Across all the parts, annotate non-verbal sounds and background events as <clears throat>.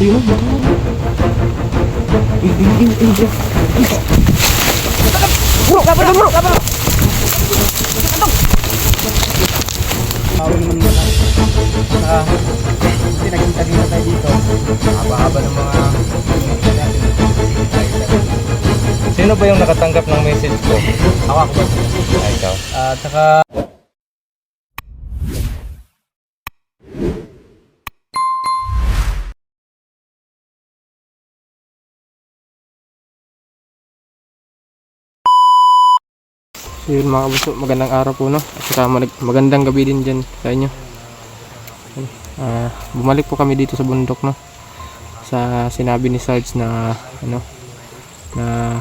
Ayun. Ayun, ayun, ayun, ayun. Bro, kapal bro, kapal. Bawal naman muna. Saka, hindi naging kanina tayo dito. Haba-haba ng Sino ba yung nakatanggap ng message ko? Ako ako ba? Ay, ikaw. At saka, So yun mga kabuso, magandang araw po no. At saka mag- magandang gabi din dyan sa inyo. Ah, bumalik po kami dito sa bundok no. Sa sinabi ni Sarge na ano na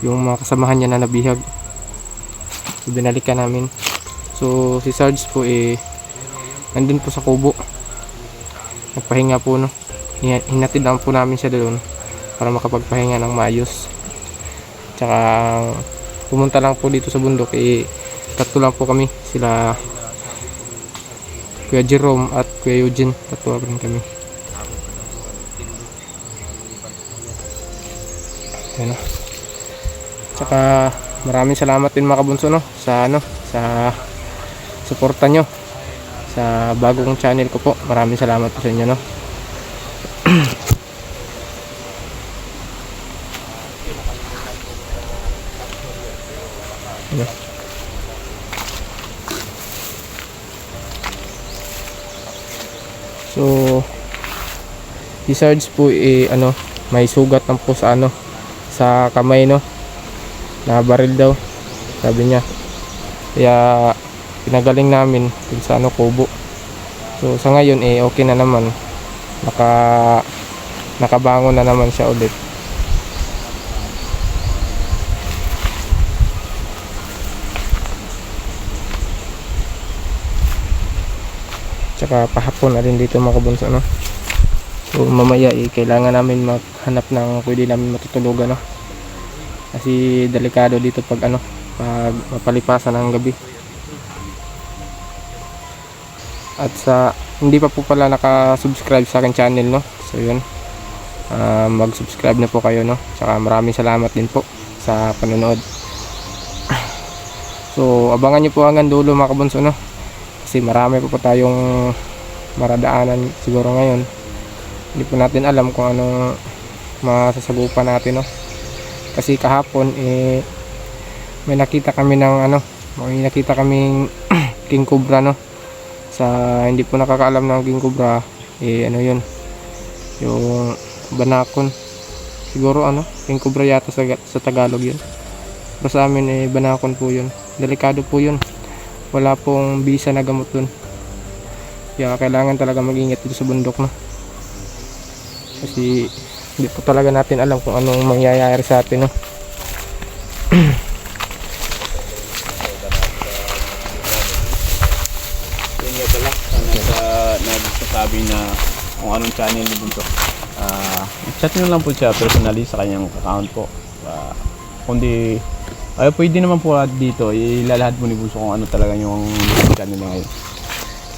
yung mga kasamahan niya na nabihag. So binalikan namin. So si Sarge po eh nandun po sa kubo. Nagpahinga po no. Hin- Hinatid lang po namin siya doon para makapagpahinga ng maayos. Tsaka pumunta lang po dito sa bundok eh tatlo lang po kami. Sila Kuya Jerome at Kuya Eugene tatlo rin kami. Ayan o. tsaka maraming salamat din mga kabunso no sa ano sa suporta nyo sa bagong channel ko po. Maraming salamat po sa inyo no So, si Sarge po eh, ano, may sugat lang po sa ano, sa kamay no, na baril daw, sabi niya. Kaya, pinagaling namin dun sa ano, kubo. So, sa ngayon eh, okay na naman. Naka, nakabangon na naman siya ulit. Tsaka pahapon na rin dito mga kabunso no. So mamaya eh, kailangan namin maghanap ng pwede namin matutulugan no. Kasi delikado dito pag ano, pag mapalipasan ng gabi. At sa hindi pa po pala naka-subscribe sa akin channel no. So yun. Ah, mag-subscribe na po kayo no. Tsaka maraming salamat din po sa panonood. So abangan niyo po hanggang dulo mga kabunso no kasi marami pa po tayong maradaanan siguro ngayon hindi po natin alam kung anong masasagupan natin no? Kasi kahapon eh may nakita kami ng ano may nakita kaming <clears throat> king cobra no? Sa hindi po nakakaalam ng king cobra eh ano yun? Yung banakon. Siguro ano king cobra yata sa, sa Tagalog yun. Pero sa amin eh banakon po yun. Delikado po yun. Wala pong bisa na gamot dun. Kaya kailangan talaga mag-ingat dito sa bundok no kasi hindi po talaga natin alam kung anong mangyayari sa atin no nagsasabi na kung anong channel ni Bunso. Ah, chat nyo lang po siya personally sa kanyang account po. Ah, kundi, ay pwede naman po dito, ilalahad mo ni Bunso kung ano talaga yung channel niya ngayon.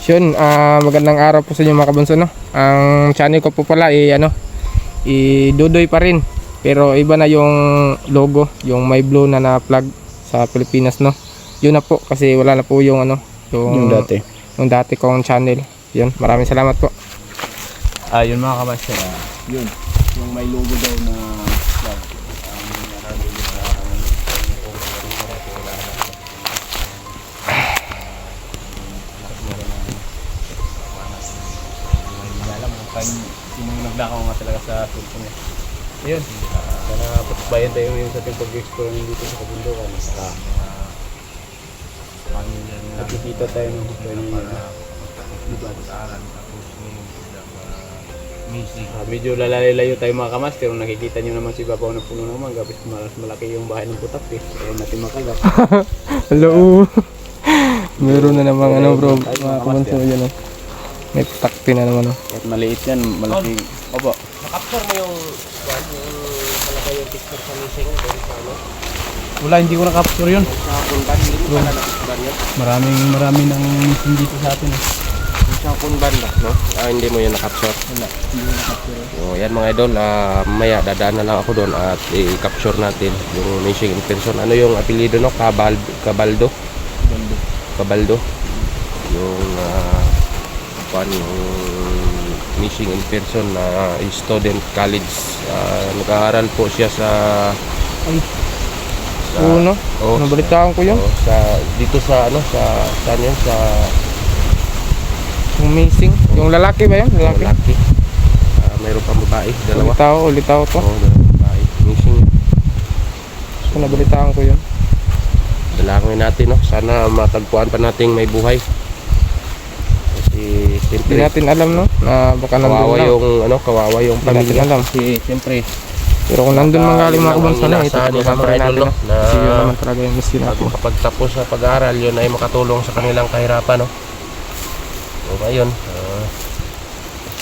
Yun, ah, magandang araw po sa inyo mga kabunso no ang channel ko po pala eh ano i Dudoy pa rin pero iba na yung logo yung may blue na na plug sa Pilipinas no yun na po kasi wala na po yung ano yung, Yung dati. yung dati kong channel yun maraming salamat po Ah, yun mga kamaster. Ah, yun. Yung may logo daw na sinong naglakaw nga talaga sa cellphone niya. Ayun. Sana patbayan tayo ngayon sa ating pag-explore dito sa kabundukan. Saka nakikita tayo ng pwede diba? Ah, medyo lalalayo tayo mga kamaster. Kung nakikita nyo naman si Babaw na puno ng mangga, mas mas malaki yung bahay ng putak eh. Kaya natin makagat. <laughs> hello <laughs> meron na namang ano bro mga kabunso yun oh. may takpi na naman oh. Kahit maliit yan, malaki. Opo. Nakaptor mo yung one, yung talaga yung picture sa missing doon sa ano, Wala, hindi ko na-capture yun. sa puntan, hindi ko pala nakaptor yun. Maraming marami nang missing dito sa atin. Eh. sa kung banda, no? Ah, hindi mo yun nakapsure. Wala. Hindi ko nakapture. So, yan mga idol, ah, mamaya dadaan na lang ako doon at i-capture natin yung missing in person. Ano yung apelido no? Cabal Cabaldo? Bando. Cabaldo. Yung uh, kuan yung missing in person na student college. Ah, nag-aaral po siya sa Ay. sa Uno. oh, Nabalitaan ko yun. oh, sa dito sa ano sa saan yun sa Yung missing. Yung lalaki ba yun? Lalaki. Lalaki. Ah, mayroon pang babae, dalawa. Ulitaw, ulitaw to. Oo, dalawang babae. Missing. So, nabalitaan ko yun. Dalangin natin, no? Sana matagpuan pa nating may buhay. Hindi siyempre, natin alam, no? Na baka nandun kawawa lang. yung, ano, kawawa yung Hindi natin pamilya. alam. Kasi, siyempre, Pero kung nandun mga galing mga lang ang kabansa na, ito inaasahan nila, mga rin idol, natin. no? no? Na- Kasi yun naman talaga yung mission pag natin. makapagtapos sa pag-aaral, yun ay makatulong sa kanilang kahirapan, no? So, ngayon, ah,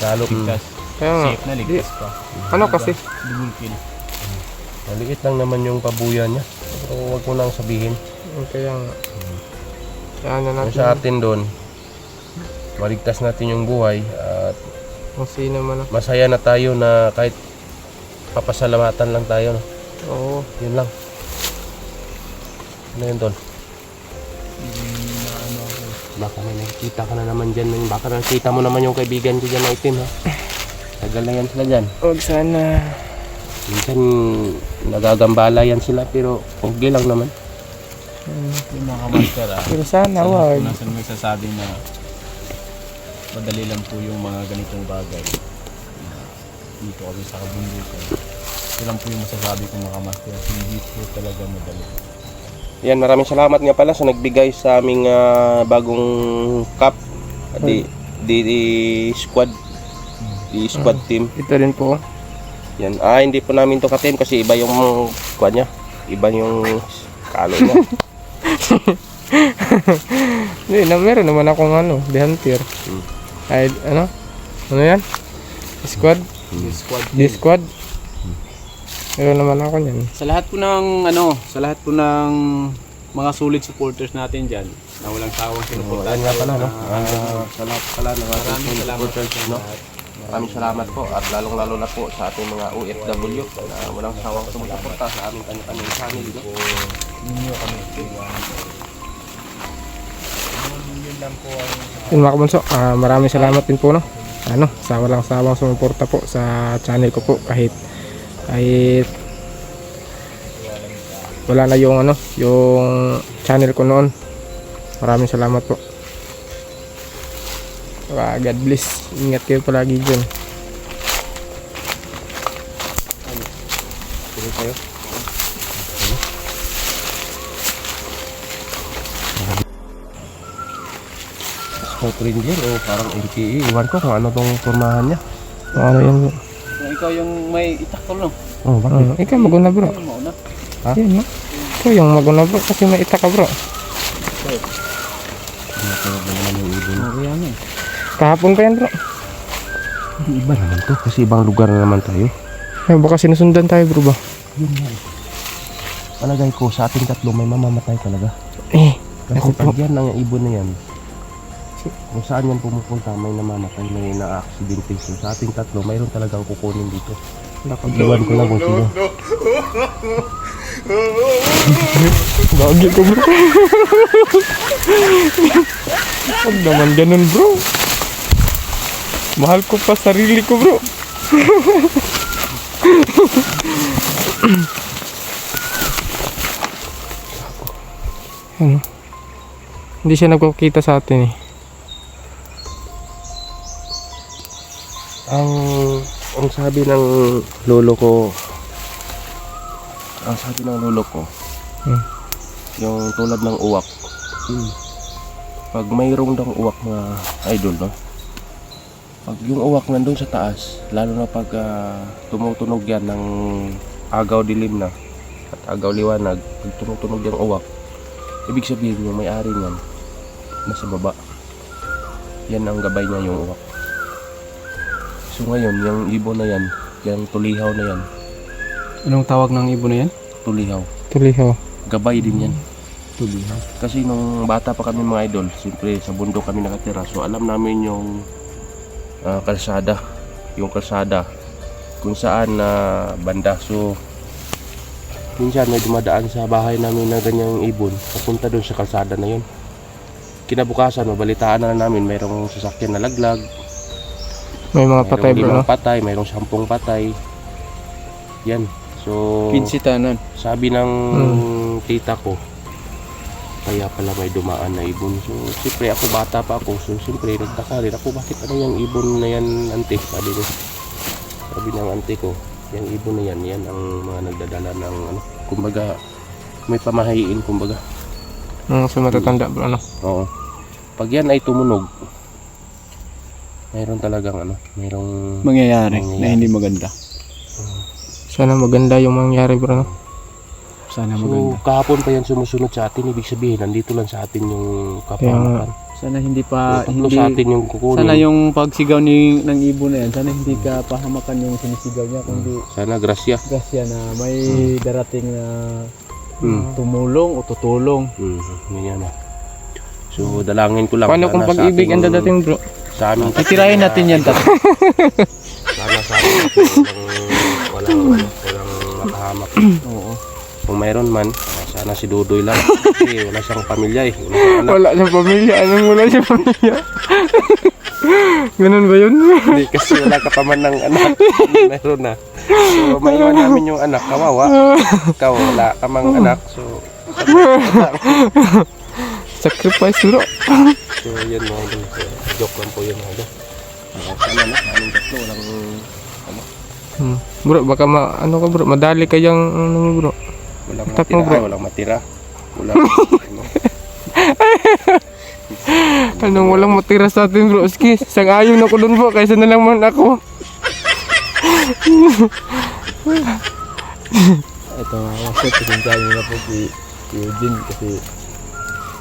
lalo, Ligtas. Kaya nga, Safe na ligtas pa. ano kasi? Double kill. maliit lang naman yung pabuyan niya. Pero huwag mo nang sabihin. Kaya nga. Kaya na Yung natin. sa atin doon, maligtas natin yung buhay at Kung sino man. ah. masaya na tayo na kahit papasalamatan lang tayo, no? Oo. Yun lang. Ano yun, Tol? Baka may nakikita ka na naman dyan. May- Baka nakikita mo naman yung kaibigan ko dyan na itim, ha? Tagal na yan sila dyan. Huwag sana. Minsan, nagagambala yan sila, pero okay lang naman. Yung mga kamaster ah. Pero sana, Sa lahat wag. po nasa nagsasabi na madali lang po yung mga ganitong bagay. Dito kami sa kabundukan. Ito lang po yung masasabi ko mga kamaster. Hindi po talaga madali. Yan, maraming salamat nga pala sa nagbigay sa aming ah, bagong cup. Di, di, di squad. Di squad team. Ito rin po. Yan. Ah, hindi po namin to ka-team kasi iba yung kuha niya. Iba yung kalo niya. <laughs> Hindi, na, meron naman akong ano, The Hunter. Hmm. Ay, ano? Ano yan? Squad? Squad D-Squad? Meron naman ako niyan. Sa lahat po ng ano, sa lahat po ng mga solid supporters natin diyan na walang sawang sinuportahan. yan nga pala, no? na- Ah, sa lahat pala ng salamat supporters, sa no? Maraming salamat po at lalong-lalo na po sa ating mga OFW na walang sawang sumusuporta sa aming kanya-kanyang channel. No? Ninyo kami. Yun lang po ang Yun mga kabunso, ah, maraming salamat din po no. Ano, sa walang sawang sumuporta po sa channel ko po kahit kahit wala na yung ano, yung channel ko noon. Maraming salamat po. Ah, God bless. Ingat kayo palagi dyan. Tuloy tayo. Scout Ranger o parang MPE. Iwan ko kung ano tong formahan niya. Ano yan? Kung ikaw yung may itakol no? Oh, bakit? Ah, ikaw maguna bro. Ikaw mauna. Ha? Yan no? Ikaw yung maguna bro kasi may ita ka bro. Okay eh. Kahapon pa yan bro. Hindi iba naman to kasi ibang lugar na naman tayo. Ay, baka sinusundan tayo bro ba? Yun yan. Palagay ko sa ating tatlo may mamamatay talaga. Eh, Kasi pag yan ang ibon na yan, kung saan yan pumupunta may namamatay, may na-aksidente. So sa ating tatlo, mayroon talagang kukunin dito. Iwan ko lang kung sino. Gagi ko bro. Huwag naman ganun bro. Mahal ko pa sarili ko bro. ano? Hindi siya nagpapakita sa atin eh. Ang, ang sabi ng lolo ko, ang sabi ng lolo ko, Hmm. yung tulad ng uwak, pag mayroong daw uwak na idol, no? Pag yung uwak nandun sa taas, lalo na pag ah, tumutunog yan ng agaw dilim na at agaw liwanag, pag tumutunog yung uwak, ibig sabihin yung may-ari niyan, nasa baba. Yan ang gabay niya yung uwak. So ngayon, yung ibon na yan, yung tulihaw na yan, Anong tawag ng ibon na yan? tulihaw, Tuloy ho. gabay din yan. Tulihan. Kasi nung bata pa kami mga idol, siyempre sa bundok kami nakatira. So alam namin yung ah, kalsada, yung kalsada kung saan na banda. So minsan may dumadaan sa bahay namin na ganyang ibon, papunta doon sa kalsada na yun. Kinabukasan, mabalitaan na namin mayroong sasakyan na laglag, May mga patay mayroong bro, no? limang patay, mayroong sampung patay. Yan. So, tanan. sabi ng Hmm. tita ko, kaya pala may dumaan na ibon. So, siyempre ako bata pa ako. So, siyempre nagtaka rin ako, bakit ano yung ibon na yan, ante? Sabi ko, sabi ng ante ko, yung ibon na yan, yan ang mga nagdadala ng ano, kumbaga, may pamahayin, kumbaga. Mm, so matatanda bro, no? Oo. Pag yan ay tumunog, mayroon talagang ano, mayroong Mangyayari, na Mangyayari. hindi maganda. Sana maganda yung mangyari bro, no? Sana So, maganda. kahapon pa yan sumusunod sa atin, ibig sabihin, nandito lang sa atin yung kapamakan. Sana hindi pa tatlo sa atin yung kukunin. Sana yung pagsigaw ni ng ibon na yan, sana hindi ka pahamakan yung sinisigaw niya kundi Sana grasya. grasya na may darating na Hmm. tumulong o tutulong. Hmm, ganyan na. So, dalangin ko lang. Paano kung pag-ibig ang dadating bro? Sa amin. Titirahin natin yan tatlo. Sana sa walang, walang, walang makahamak. Oo. Kung mayroon man, sana si Dudoy lang. Kasi wala siyang pamilya eh. Wala siyang anak. Wala siyang pamilya, anong wala siyang pamilya? Ganun ba yun? Hindi, kasi wala ka pa man ng anak. Mayroon na. So, maiwan namin yung anak. Kawawa. Ikaw, wala ka mang anak. So, Sacrifice <laughs> bro. so yan mga idol. Joke lang po yun mga idol. Sana na, aming tatlo, walang Hmm. Bro, baka ma ano ka bro, madali kayang ano mo bro. Walang Tap matira, mo, bro. walang matira. Walang <laughs> ano. Anong walang matira sa atin bro? Sige, sang-ayon ako dun bro, kaysa na lang man ako. <laughs> Ito mga kapatid, pasensyahan niyo na po si si Eugene kasi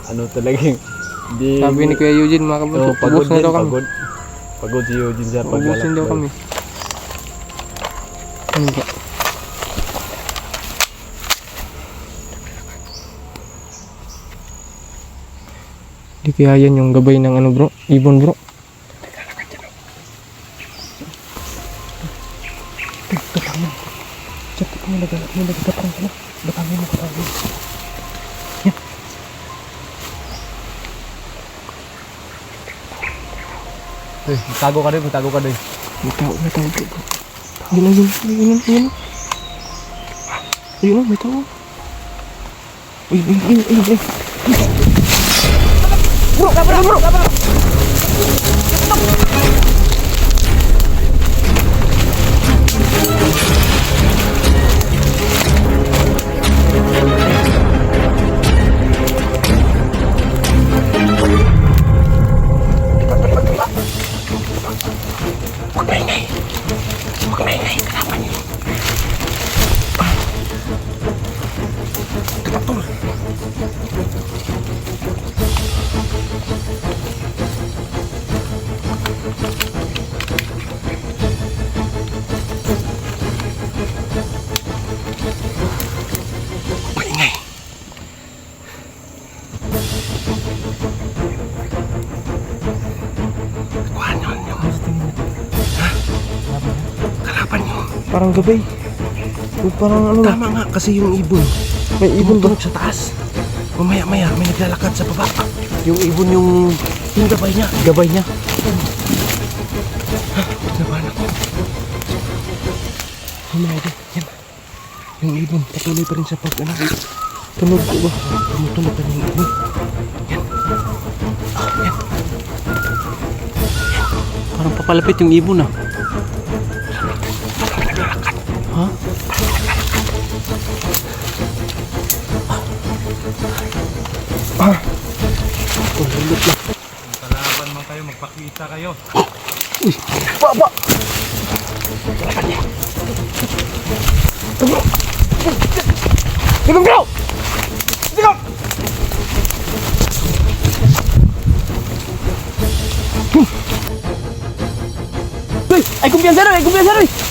ano talagang hindi Sabi ni Kuya Eugene mga kabunso, pagod ubos na daw kami. pagod. Pagod si Eugene Ubusin paglalakbay. daw kami. Ano ba? Di kaya yan yung gabay ng ano bro, ibon bro. Tago ka din, tago ka din. May may tao bro. Yun na, yun yun yun na. Ayun na, may. Uy, uy, uy, uy, uy. Parang gabay. Uy, Parang ano Tama nga, kasi yung ibon. may ibon ba? Sa taas. Mamaya-maya, may naglalakad sa baba. Yung ibon yung... Yung gabay niya. Gabay niya. Laban ako. Humado. Yan. Yung ibon, patuloy pa rin sa pag... Ano, Tunog ko ba? tumutunog pa rin yung ibon. Parang papalapit yung ibon ah. Bro! Uy! Ay kumpiyansa rin! Ay kumpiyansa rin!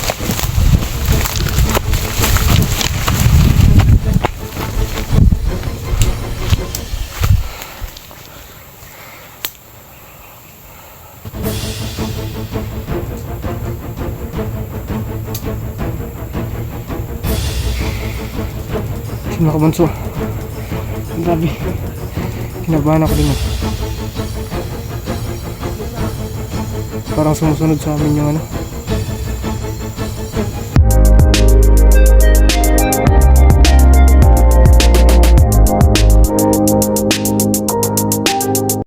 Mga kabunso. Grabe. Kinabahan ako din. Parang sumusunod sa amin yung ano.